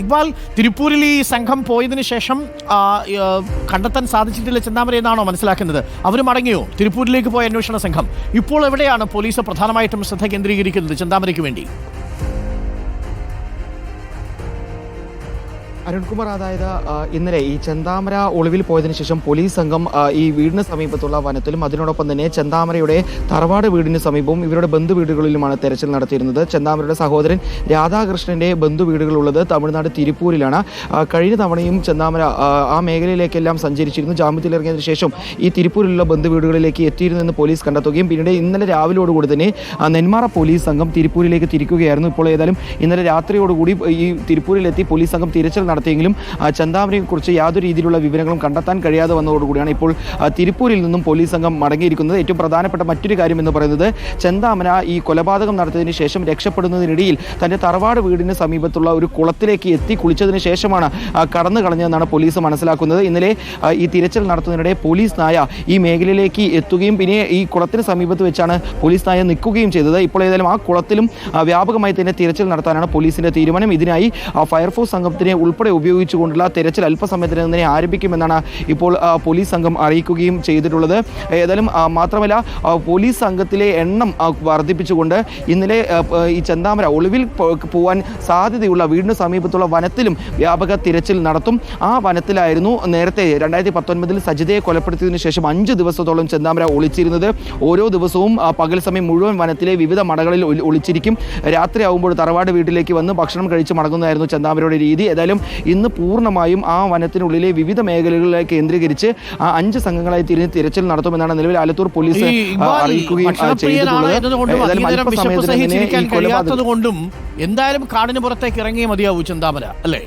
ഇക്ബാൽ തിരുപ്പൂരിൽ ഈ സംഘം പോയതിന് ശേഷം കണ്ടെത്താൻ സാധിച്ചിട്ടില്ല ചെന്താമര എന്നാണോ മനസ്സിലാക്കുന്നത്? അവർ മടങ്ങിയോ? തിരുപ്പൂരിലേക്ക് പോയ അന്വേഷണ സംഘം. ഇപ്പോൾ എവിടെയാണ് പോലീസ് പ്രധാനമായിട്ടും ശ്രദ്ധ കേന്ദ്രീകരിക്കുന്നത് ചെന്താമരയ്ക്ക് വേണ്ടി? അരുൺകുമാർ അതായത് ഇന്നലെ ഈ ചെന്താമര ഒളിവിൽ പോയതിനു ശേഷം പോലീസ് സംഘം ഈ വീടിന് സമീപത്തുള്ള വനത്തിലും അതിനോടൊപ്പം തന്നെ ചെന്താമരയുടെ തറവാട് വീടിന് സമീപവും ഇവരുടെ ബന്ധു വീടുകളിലുമാണ് തെരച്ചിൽ നടത്തിയിരുന്നത്. ചെന്താമരയുടെ സഹോദരൻ രാധാകൃഷ്ണന്റെ ബന്ധു വീടുകളുള്ളത് തമിഴ്നാട് തിരുപ്പൂരിലാണ്. കഴിഞ്ഞ തവണയും ചെന്താമര ആ, മേഖലയിലേക്കെല്ലാം സഞ്ചരിച്ചിരുന്നു. ജാമ്യത്തിലിറങ്ങിയതിനു ശേഷം ഈ തിരുപ്പൂരിലുള്ള ബന്ധു വീടുകളിലേക്ക് എത്തിയിരുന്നെന്ന് പോലീസ് കണ്ടെത്തുകയും പിന്നീട് ഇന്നലെ രാവിലെയോടുകൂടി തന്നെ നെന്മാറ പോലീസ് സംഘം തിരുപ്പൂരിലേക്ക് തിരിക്കുകയായിരുന്നു. ഇപ്പോൾ ഏതായാലും ഇന്നലെ രാത്രിയോടുകൂടി ഈ തിരുപ്പൂരിലെത്തി പോലീസ് സംഘം തിരച്ചിൽ നടത്തിയെങ്കിലും ആ, കുറിച്ച് യാതൊരു രീതിയിലുള്ള വിവരങ്ങളും കണ്ടെത്താൻ കഴിയാതെ വന്നതോടുകൂടിയാണ് ഇപ്പോൾ തിരുപ്പൂരിൽ നിന്നും പോലീസ് സംഘം മടങ്ങിയിരിക്കുന്നത്. ഏറ്റവും പ്രധാനപ്പെട്ട മറ്റൊരു കാര്യം എന്ന് പറയുന്നത് ചന്താമന ഈ കൊലപാതകം നടത്തിയതിന് ശേഷം രക്ഷപ്പെടുന്നതിനിടയിൽ തന്റെ തറവാട് വീടിന് സമീപത്തുള്ള ഒരു കുളത്തിലേക്ക് എത്തി കുളിച്ചതിന് ശേഷമാണ് കടന്നു കളഞ്ഞതെന്നാണ് പോലീസ് മനസ്സിലാക്കുന്നത്. ഇന്നലെ ഈ തിരച്ചിൽ നടത്തുന്നതിനിടെ പോലീസ് നായ ഈ മേഖലയിലേക്ക് എത്തുകയും പിന്നെ ഈ കുളത്തിന് സമീപത്ത് വെച്ചാണ് പോലീസ് നായ നിൽക്കുകയും ചെയ്തത്. ഇപ്പോൾ ഏതായാലും ആ കുളത്തിലും വ്യാപകമായി തന്നെ തിരച്ചിൽ നടത്താനാണ് പോലീസിന്റെ തീരുമാനം. ഇതിനായി ഫയർഫോഴ്സ് സംഘത്തിനെ ഉൾപ്പെടെ ഉപയോഗിച്ചുകൊണ്ടുള്ള തെരച്ചിൽ അല്പസമയത്തിന് തന്നെ ആരംഭിക്കുമെന്നാണ് ഇപ്പോൾ പോലീസ് സംഘം അറിയിക്കുകയും ചെയ്തിട്ടുള്ളത്. ഏതായാലും മാത്രമല്ല പോലീസ് സംഘത്തിലെ എണ്ണം വർദ്ധിപ്പിച്ചുകൊണ്ട് ഇന്നലെ ഈ ചെന്താമര ഒളിവിൽ പോവാൻ സാധ്യതയുള്ള വീടിന് സമീപത്തുള്ള വനത്തിലും വ്യാപക തിരച്ചിൽ നടത്തും. ആ വനത്തിലായിരുന്നു നേരത്തെ രണ്ടായിരത്തി പത്തൊൻപതിൽ സജിതയെ കൊലപ്പെടുത്തിയതിനു ശേഷം അഞ്ച് ദിവസത്തോളം ചെന്താമര ഒളിച്ചിരുന്നത്. ഓരോ ദിവസവും പകൽ സമയം മുഴുവൻ വനത്തിലെ വിവിധ മടകളിൽ ഒളിച്ചിരിക്കും. രാത്രിയാവുമ്പോൾ തറവാട് വീട്ടിലേക്ക് വന്ന് ഭക്ഷണം കഴിച്ച് മടങ്ങുന്നതായിരുന്നു ചെന്താമരയുടെ രീതി. ഏതായാലും ഇന്ന് പൂർണമായും ആ വനത്തിനുള്ളിലെ വിവിധ മേഖലകളിലെ കേന്ദ്രീകരിച്ച് ആ അഞ്ച് സംഘങ്ങളായി തിരിഞ്ഞ് തിരച്ചിൽ നടത്തുമെന്നാണ് നിലവിൽ ആലത്തൂർ പോലീസ് അറിയിക്കുകയും ചെയ്തിട്ടുള്ളത്. കൊണ്ടും എന്തായാലും കാടിന് പുറത്തേക്ക് ഇറങ്ങിയേ മതിയാവൂ ചിന്താമല അല്ലേ?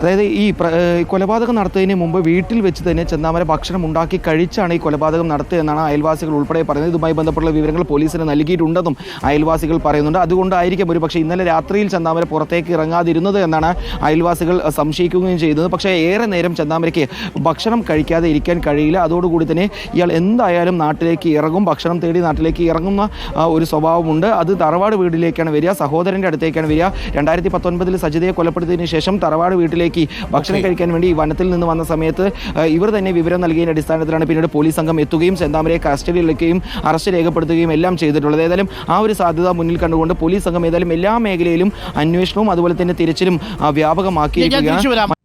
അതായത് ഈ കൊലപാതകം നടത്തുന്നതിന് മുമ്പ് വീട്ടിൽ വെച്ച് തന്നെ ചെന്നാമര ഭക്ഷണം ഉണ്ടാക്കി കഴിച്ചാണ് ഈ കൊലപാതകം നടത്തിയതെന്നാണ് അയൽവാസികൾ ഉൾപ്പെടെ പറയുന്നത്. ഇതുമായി ബന്ധപ്പെട്ടുള്ള വിവരങ്ങൾ പോലീസിന് നൽകിയിട്ടുണ്ടെന്നും അയൽവാസികൾ പറയുന്നുണ്ട്. അതുകൊണ്ടായിരിക്കും ഒരു പക്ഷേ ഇന്നലെ രാത്രിയിൽ ചെന്നാമര പുറത്തേക്ക് ഇറങ്ങാതിരുന്നത് എന്നാണ് അയൽവാസികൾ സംശയിക്കുകയും ചെയ്തത് പക്ഷേ ഏറെ നേരം ചെന്നാമരയ്ക്ക് ഭക്ഷണം കഴിക്കാതെ ഇരിക്കാൻ കഴിയില്ല. അതോടുകൂടി തന്നെ ഇയാൾ എന്തായാലും നാട്ടിലേക്ക് ഇറങ്ങും. ഭക്ഷണം തേടി നാട്ടിലേക്ക് ഇറങ്ങുന്ന ഒരു സ്വഭാവമുണ്ട്. അത് തറവാട് വീട്ടിലേക്കാണ് വരിക. സഹോദരന്റെ അടുത്തേക്കാണ് വരിക. രണ്ടായിരത്തി പത്തൊൻപതിൽ സജിതയെ കൊലപ്പെടുത്തിയതിനു ശേഷം തറവാട് വീട്ടിലേക്ക് ഭക്ഷണം കഴിക്കാൻ വേണ്ടി ഈ വനത്തിൽ നിന്ന് വന്ന സമയത്ത് ഇവർ തന്നെ വിവരം നൽകിയതിന്റെ അടിസ്ഥാനത്തിലാണ് പിന്നീട് പോലീസ് സംഘം എത്തുകയും ചെന്താമരയെ കസ്റ്റഡിയിലെടുക്കുകയും അറസ്റ്റ് രേഖപ്പെടുത്തുകയും എല്ലാം ചെയ്തിട്ടുള്ളത്. ഏതായാലും ആ ഒരു സാധ്യത മുന്നിൽ കണ്ടുകൊണ്ട് പോലീസ് സംഘം ഏതായാലും എല്ലാ മേഖലയിലും അന്വേഷണവും അതുപോലെ തന്നെ തിരച്ചിലും വ്യാപകമാക്കിയിരിക്കുകയാണ്.